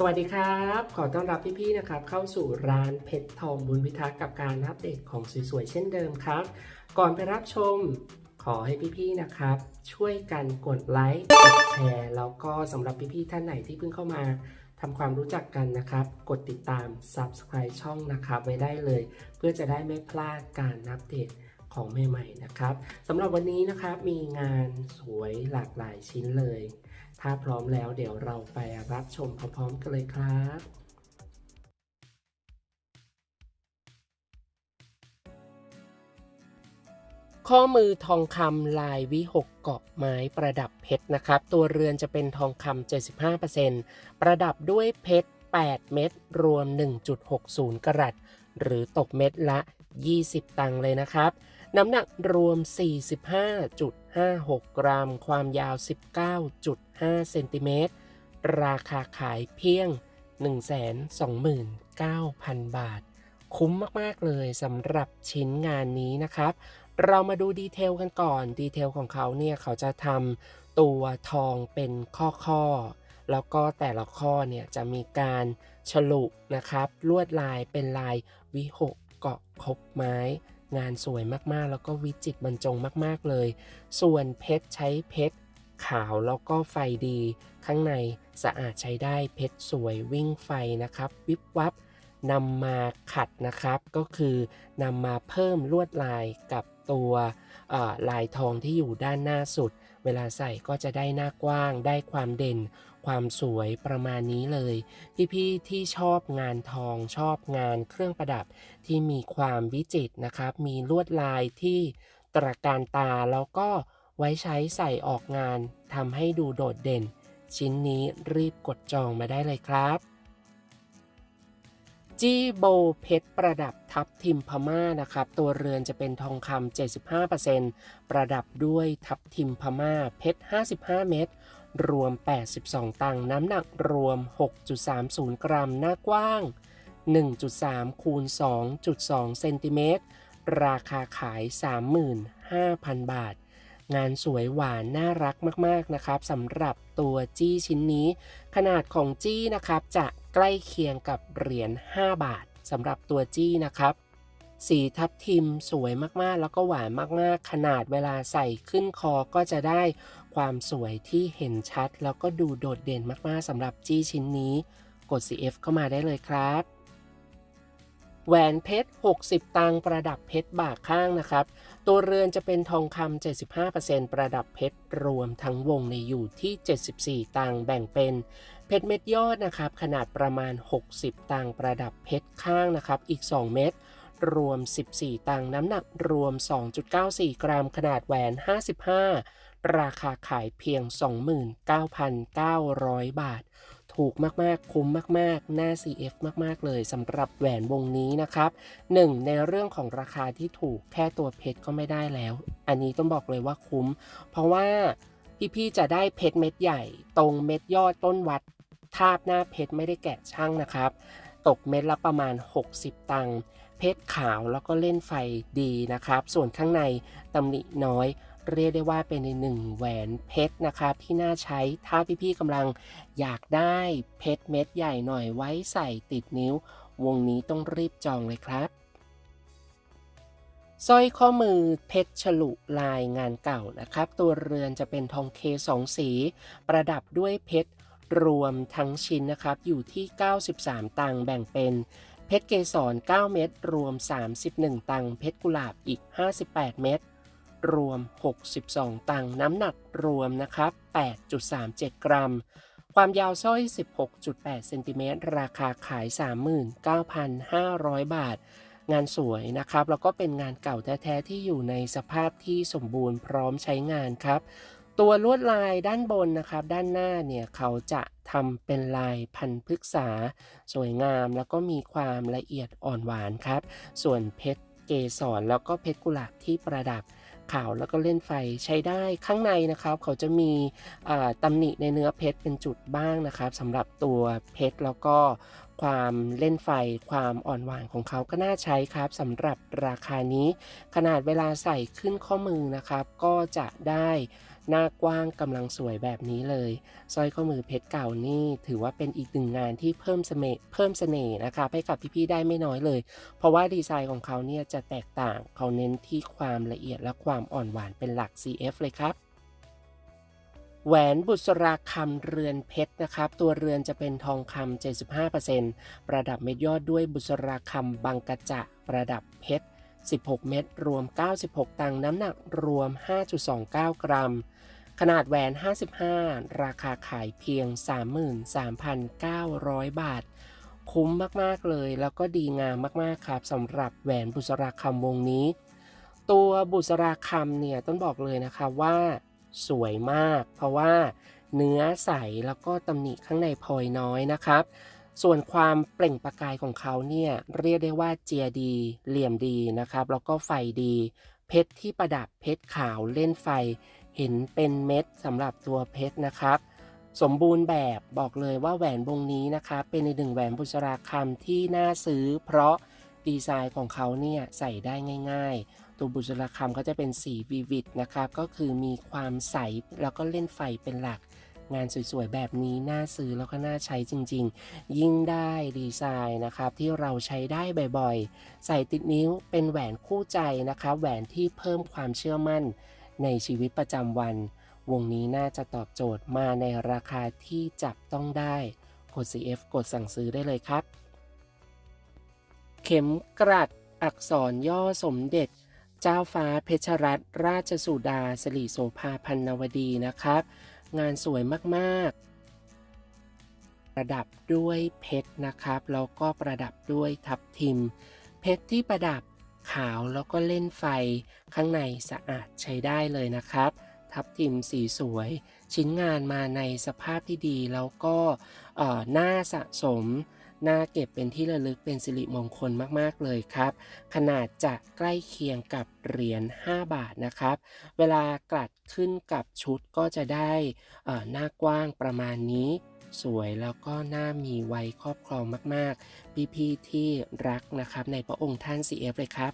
สวัสดีครับ ขอต้อนรับพี่ๆนะครับ เข้าสู่ร้านเพชรทองบุญพิทักษ์กับการอัปเดตของสวยๆเช่นเดิมครับ ก่อนไปรับชมขอให้พี่ๆนะครับ ช่วยกันกดไลค์กดแชร์ แล้วก็สำหรับพี่ๆท่านไหนที่เพิ่งเข้ามาทำความรู้จักกันนะครับ กดติดตาม Subscribe ช่องนะครับ ไว้ได้เลย เพื่อจะได้ไม่พลาดการอัปเดตของใหม่ๆนะครับสำหรับวันนี้นะครับมีงานสวยหลากหลายชิ้นเลย ถ้าพร้อมแล้วเดี๋ยวเราไปรับชมพร้อมๆกันเลยครับข้อมือทองคำลายวิหกเกาะไม้ประดับเพชรนะครับ ตัวเรือนจะเป็นทองคำ75%ประดับด้วยเพชร 8 เม็ดรวม 1.60 กรัตหรือตกเม็ดละ 20 ตังค์เลยนะครับ น้ำหนักรวม 45.56 กรัม ความยาว 19.5 เซนติเมตร ราคาขายเพียง 129,000 บาท คุ้มมาก ๆ เลยสำหรับชิ้นงานนี้นะครับ เรามาดูดีเทลกันก่อน ดีเทลของเขาเนี่ย เขาจะทำตัวทองเป็นข้อ ๆ แล้วก็แต่ละข้อเนี่ย จะมีการฉลุนะครับ ลวดลายเป็นลายวิหกเกาะคบไม้ งานสวยมากๆ แล้วก็วิจิตรบรรจงมากๆเลย ส่วนเพชรใช้เพชรขาวแล้วก็ไฟดี ข้างในสะอาดใช้ได้เพชรสวยวิ่งไฟนะครับ วิบวับนำมาขัดนะครับ ก็คือนำมาเพิ่มลวดลายกับตัวลายทองที่อยู่ด้านหน้าสุด เวลาใส่ก็จะได้หน้ากว้างได้ความเด่น ความสวยประมาณนี้เลย พี่ๆที่ชอบงานทองชอบงานเครื่องประดับที่มีความวิจิตรนะครับ มีลวดลายที่ตระการตาแล้วก็ไว้ใช้ใส่ออกงานทำให้ดูโดดเด่น ชิ้นนี้รีบกดจองมาได้เลยครับจี้โบเพชรประดับทับทิมพม่านะครับ ตัวเรือนจะเป็นทองคำ75%ประดับด้วยทับทิมพม่าเพชร 55 เม็ด รวม 82 ตังน้ำหนักรวม 6.30 กรัม หน้ากว้าง 1.3 คูณ 2.2 เซนติเมตร ราคาขาย 35,000 บาท งานสวยหวานน่ารักมาก ๆ นะครับสำหรับตัวจี้ชิ้นนี้ ขนาดของจี้นะครับจะใกล้เคียงกับเหรียญ 5 บาทสำหรับตัวจี้นะครับ สีทับทิมสวยมากๆ แล้วก็หวานมากๆ ขนาดเวลาใส่ขึ้นคอก็จะได้ความสวยที่เห็นชัด แล้วก็ดูโดดเด่นมากๆสำหรับจี้ชิ้นนี้ กด CF เข้ามาได้เลยครับแหวนเพชร 60 ตังประดับเพชรบ่าข้างนะครับ ตัวเรือนจะเป็นทองคำ 75%ประดับเพชรรวมทั้งวงในอยู่ที่ 74 ตังแบ่งเป็น เพชรเม็ดยอดนะครับ ขนาดประมาณ 60 ตังประดับเพชรข้างนะครับ อีก 2 เม็ด รวม 14 ตังค์น้ำหนักรวม 2.94 กรัมขนาดแหวน 55 ราคาขายเพียง 29,900 บาท ถูกมาก ๆ คุ้มมาก ๆ หน้า CF มาก ๆ เลยสำหรับแหวนวงนี้นะครับ 1. ในเรื่องของราคาที่ถูกแค่ตัวเพชรก็ไม่ได้แล้ว อันนี้ต้องบอกเลยว่าคุ้ม เพราะว่าพี่ ๆ จะได้เพชรเม็ดใหญ่ ตรงเม็ดยอดต้นวัด ทาบหน้าเพชรไม่ได้แกะช่างนะครับ ตกเม็ดละประมาณ 60 ตังค์ เพชรขาวแล้วก็เล่นไฟดีนะครับ ส่วนข้างในตำหนิน้อย เรียกได้ว่าเป็นในหนึ่งแหวนเพชรนะครับ ที่น่าใช้ถ้าพี่ๆกำลังอยากได้เพชรเม็ดใหญ่หน่อยไว้ใส่ติดนิ้ว วงนี้ต้องรีบจองเลยครับสร้อยข้อมือเพชรฉลุลายงานเก่านะครับ ตัวเรือนจะเป็นทองเคสองสี ประดับด้วยเพชรรวมทั้งชิ้นนะครับ อยู่ที่ 93 ตังค์แบ่งเป็น เพชรเกสร 9 เม็ดรวม 31 ตังค์เพชรกุหลาบอีก 58 เม็ดรวม 62 ตังค์น้ำหนักรวมนะครับ 8.37 กรัม ความยาวสร้อย 16.8 เซนติเมตรราคาขาย 39,500 บาท งานสวยนะครับ แล้วก็เป็นงานเก่าแท้ ๆ ที่อยู่ในสภาพที่สมบูรณ์พร้อมใช้งานครับ ตัวลวดลายด้านบนนะครับ ด้านหน้าเนี่ยเขาจะทำเป็นลายพันพฤกษา สวยงามแล้วก็มีความละเอียดอ่อนหวานครับ ส่วนเพชรเกสรแล้วก็เพชรกุหลาบที่ประดับขาวแล้วก็เล่นไฟใช้ได้ข้างในนะครับ เขาจะมีตำหนิในเนื้อเพชรเป็นจุดบ้างนะครับสำหรับตัวเพชรแล้วก็ ความเล่นไฟ ความอ่อนหวานของเขาก็น่าใช้ครับสำหรับราคานี้ ขนาดเวลาใส่ขึ้นข้อมือนะครับ ก็จะได้หน้ากว้างกำลังสวยแบบนี้เลยสร้อยข้อมือเพชรเก่านี่ ถือว่าเป็นอีกหนึ่งงานที่เพิ่มเสน่ห์เพิ่มเสน่ห์นะครับให้กับพี่ๆได้ไม่น้อยเลย เพราะว่าดีไซน์ของเขาเนี่ยจะแตกต่างเขาเน้นที่ความละเอียดและความอ่อนหวานเป็นหลัก CF เลยครับ แหวนบุษราคำเรือนเพชรนะครับ ตัวเรือนจะเป็นทองคำ 75%ประดับเม็ดยอดด้วยบุษราคำบางกระจะประดับเพชร 16 เม็ดรวม 96 ตังน้ำหนักรวม 5.29 กรัม ขนาดแหวน 55 ราคาขายเพียง 33,900 บาท คุ้มมาก ๆ เลย แล้วก็ดีงามมาก ๆ ครับสำหรับแหวนบุษราคำวงนี้ ตัวบุษราคำเนี่ยต้องบอกเลยนะคะว่า สวยมาก เพราะว่าเนื้อใสแล้วก็ตำหนิข้างในพลอยน้อยนะครับ ส่วนความเปล่งประกายของเขาเนี่ยเรียกได้ว่าเจียดี เหลี่ยมดีนะครับ แล้วก็ไฟดี เพชรที่ประดับเพชรขาวเล่นไฟ เห็นเป็นเม็ดสำหรับตัวเพชรนะครับสมบูรณ์แบบบอกเลยว่าแหวนวงนี้นะคะเป็นในกหนึ่งแหวนบุษราคำที่น่าซื้อ เพราะดีไซน์ของเขาเนี่ยใส่ได้ง่าย ๆ ตัวบุษราคำก็จะเป็นสีวิวิดนะครับ ก็คือมีความใสแล้วก็เล่นไฟเป็นหลัก งานสวยๆ แบบนี้ น่าซื้อแล้วก็น่าใช้จริงๆ ยิ่งได้ดีไซน์นะครับ ที่เราใช้ได้บ่อยๆ ใส่ติดนิ้วเป็นแหวนคู่ใจนะครับแหวนที่เพิ่มความเชื่อมั่นในชีวิตประจำวัน วงนี้น่าจะตอบโจทย์มาในราคาที่จับต้องได้ กด CF กดสั่งซื้อได้เลยครับ เข็มกลัดอักษรย่อสมเด็จ เจ้าฟ้าเพชรรัตนราชสุดาสิริโสภาพันนวดีนะครับ งานสวยมากๆ ประดับด้วยเพชรนะครับ แล้วก็ประดับด้วยทับทิม เพชรที่ประดับขาวแล้วก็เล่นไฟข้างในสะอาดใช้ได้เลยนะครับ ทับทิมสีสวย ชิ้นงานมาในสภาพที่ดีแล้วก็เอ่อน่าสะสม น่าเก็บเป็นที่ระลึกเป็นสิริมงคลมากๆเลยครับ ขนาดจะใกล้เคียงกับเหรียญ 5 บาทนะครับ เวลากลัดขึ้นกับชุดก็จะได้เอ่อหน้ากว้างประมาณนี้ สวยแล้วก็น่ามีไว้ครอบครองมากๆ พี่ๆที่รักนะครับในพระองค์ท่าน CF เลยครับ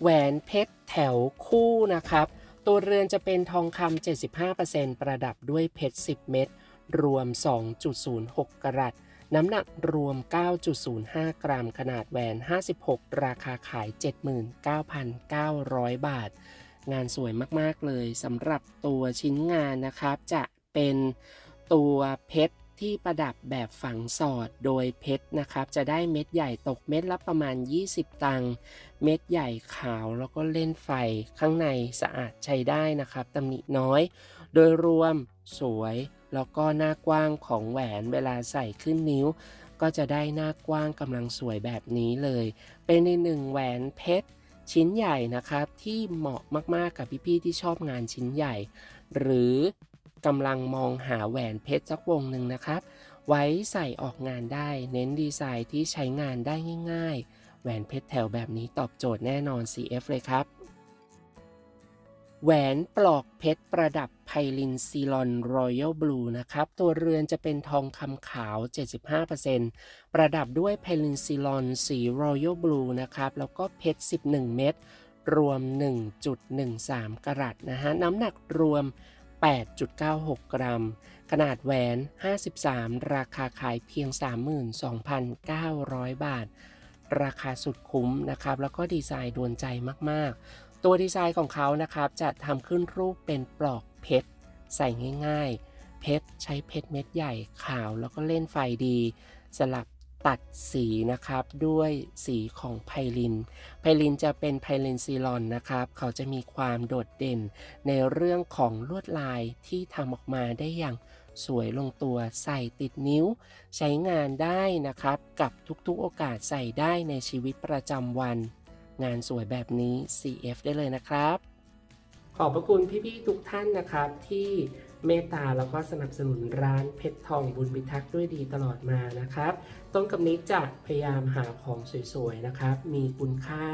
แหวนเพชรแถวคู่นะครับตัวเรือนจะเป็นทองคำ75%ประดับด้วยเพชร 10 เม็ด รวม 2.06 กรัต น้ำหนักรวม 9.05 กรัม ขนาดแหวน 56 ราคาขาย 79,900 บาท งานสวยมากๆเลยสำหรับตัวชิ้นงานนะครับ จะเป็นตัวเพชรที่ประดับแบบฝังสอดโดยเพชรนะครับ จะได้เม็ดใหญ่ตกเม็ดละประมาณ 20 ตังเม็ดใหญ่ขาวแล้วก็เล่นไฟข้างในสะอาดใช้ได้นะครับตำหนิน้อย โดยรวม สวย แล้วก็หน้ากว้างของแหวนเวลาใส่ขึ้นนิ้ว ก็จะได้หน้ากว้างกำลังสวยแบบนี้เลย เป็นในหนึ่งแหวนเพชรชิ้นใหญ่นะครับที่เหมาะมากๆกับพี่ๆที่ชอบงานชิ้นใหญ่ หรือกำลังมองหาแหวนเพชรสักวงหนึ่งนะครับ ไว้ใส่ออกงานได้ เน้นดีไซน์ที่ใช้งานได้ง่าย ๆ แหวนเพชรแถวแบบนี้ตอบโจทย์แน่นอน CF เลยครับ แหวนปลอกเพชรประดับไพลินซีลอนรอยัลบลูนะครับ ตัวเรือนจะเป็นทองคำขาว 75%ประดับด้วยไพลินซีลอนสีรอยัลบลูนะครับ แล้วก็เพชร 11 เม็ดรวม 1.13 กรัตนะฮะ น้ำหนักรวม 8.96 กรัม ขนาดแหวน 53 ราคาขายเพียง 32,900 บาท ราคาสุดคุ้มนะครับ แล้วก็ดีไซน์โดนใจมาก ๆ ตัวดีไซน์ของเขานะครับจะทำขึ้นรูปเป็นปลอกเพชรใส่ง่าย ๆ เพชรใช้เพชรเม็ดใหญ่ขาวแล้วก็เล่นไฟดี สลับตัดสีนะครับด้วยสีของไพลิน ไพลินจะเป็นไพลินซีลอนนะครับ เขาจะมีความโดดเด่นในเรื่องของลวดลายที่ทำออกมาได้อย่างสวยลงตัวใส่ติดนิ้ว ใช้งานได้นะครับ กับทุกๆโอกาสใส่ได้ในชีวิตประจำวัน งานสวยแบบนี้ CF ได้เลยนะครับ ขอบพระคุณพี่ๆทุกท่านนะครับที่เมตตาแล้วก็สนับสนุนร้านเพชรทองบุญพิทักษ์ด้วยดีตลอดมานะครับ ต้นกับนี้จะพยายามหาของสวยๆนะครับ มีคุณค่า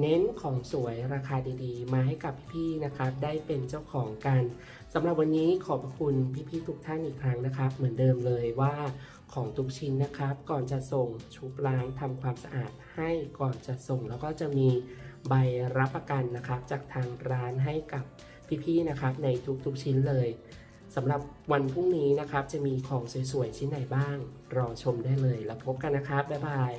เน้นของสวยราคาดีๆ มาให้กับพี่ๆนะครับ ได้เป็นเจ้าของกันสำหรับวันนี้ขอบพระคุณพี่ๆทุกท่านอีกครั้งนะครับ เหมือนเดิมเลยว่า ของทุกชิ้นนะครับ ก่อนจะส่งชุบล้างทำความสะอาดให้ก่อนจะส่งแล้วก็จะมีใบรับประกันนะครับ จากทางร้านให้กับพี่ๆนะครับ ในทุกๆชิ้นเลยสำหรับวันพรุ่งนี้นะครับ จะมีของสวยๆชิ้นไหนบ้าง รอชมได้เลย แล้วพบกันนะครับ บ๊ายบาย